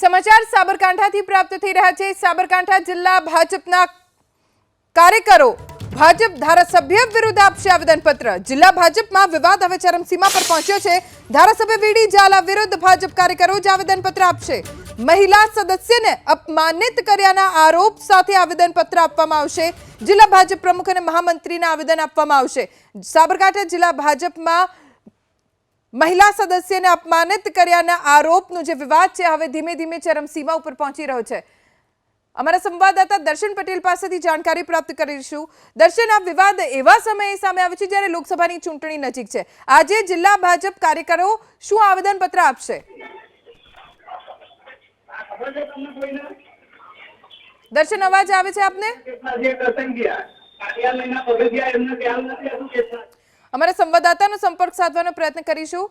સમાચાર સાબરકાંઠાથી પ્રાપ્ત થઈ રહ્યા છે. સાબરકાંઠા જિલ્લા ભાજપના કાર્યકરો ભાજપ ધારાસભ્ય વિરુદ્ધ આપશે આવેદનપત્ર. જિલ્લા ભાજપમાં વિવાદ હવે ચરમસીમા પર પહોંચ્યો છે. ધારાસભ્ય વીડી ઝાલા વિરુદ્ધ ભાજપ કાર્યકરો જ આવેદનપત્ર આપશે. મહિલા સદસ્યને અપમાનિત કર્યાના આરોપ સાથે આવેદનપત્ર આપવામાં આવશે. જિલ્લા ભાજપ પ્રમુખ અને મહામંત્રીને આવેદન આપવામાં આવશે. સાબરકાંઠા જિલ્લા ભાજપમાં મહિલા સદસ્યને અપમાનિત કર્યાના આરોપનો જે વિવાદ છે, હવે ધીમે ધીમે ચરમસીમા ઉપર પહોંચી રહ્યો છે. અમારા સંવાદદાતા દર્શન પટેલ પાસેથી જાણકારી પ્રાપ્ત કરીશું. દર્શન, આ વિવાદ એવા સમયે સામે આવે છે જ્યારે લોકસભાની ચૂંટણી નજીક છે. આજે જિલ્લા ભાજપ કાર્યકરો શું આવેદનપત્ર આપશે? દર્શન, અવાજ આવે છે આપને? અમારા સંવાદદાતાનો સંપર્ક સાધવાનો પ્રયત્ન કરીશું.